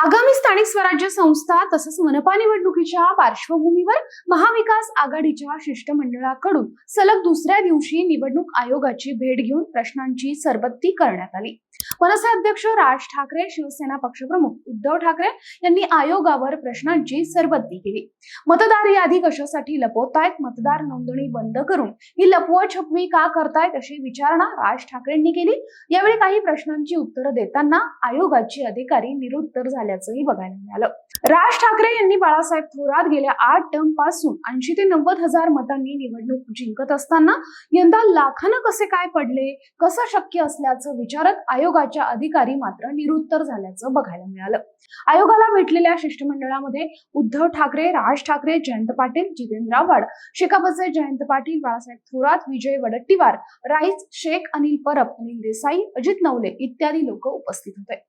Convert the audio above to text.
आगामी स्थानिक स्वराज्य संस्था तसंच मनपा निवडणुकीच्या पार्श्वभूमीवर महाविकास आघाडीच्या शिष्टमंडळाकडून सलग दुसऱ्या दिवशी निवडणूक आयोगाची भेट घेऊन प्रश्नांची सरबत्ती करण्यात आली. मनसे अध्यक्ष राज ठाकरे शिवसेना पक्षप्रमुख उद्धव ठाकरे यांनी आयोगावर प्रश्नांची सरबत्ती केली. मतदार यादी कशासाठी लपवतायत? मतदार नोंदणी बंद करून ही लपवाछपवी का करतायत अशी विचारणा राज ठाकरेंनी केली. यावेळी काही प्रश्नांची उत्तरं देताना आयोगाचे अधिकारी निरुत्तर झाले. झाल्याचंही बघायला मिळालं. राज ठाकरे यांनी बाळासाहेब थोरात गेल्या आठ टर्मपासून ऐंशी ते नव्वद हजार मतांनी निवडणूक जिंकत असताना यंदा लाखानं कसे काय पडले कसं शक्य असल्याचं विचारत आयोगाच्या अधिकारी मात्र निरुत्तर झाल्याचं बघायला मिळालं. आयोगाला भेटलेल्या शिष्टमंडळामध्ये उद्धव ठाकरे राज ठाकरे जयंत पाटील जितेंद्र आव्हाड शेकापचे जयंत पाटील बाळासाहेब थोरात विजय वडट्टीवार राईस शेख अनिल परब अनिल देसाई अजित नवले इत्यादी लोक उपस्थित होते.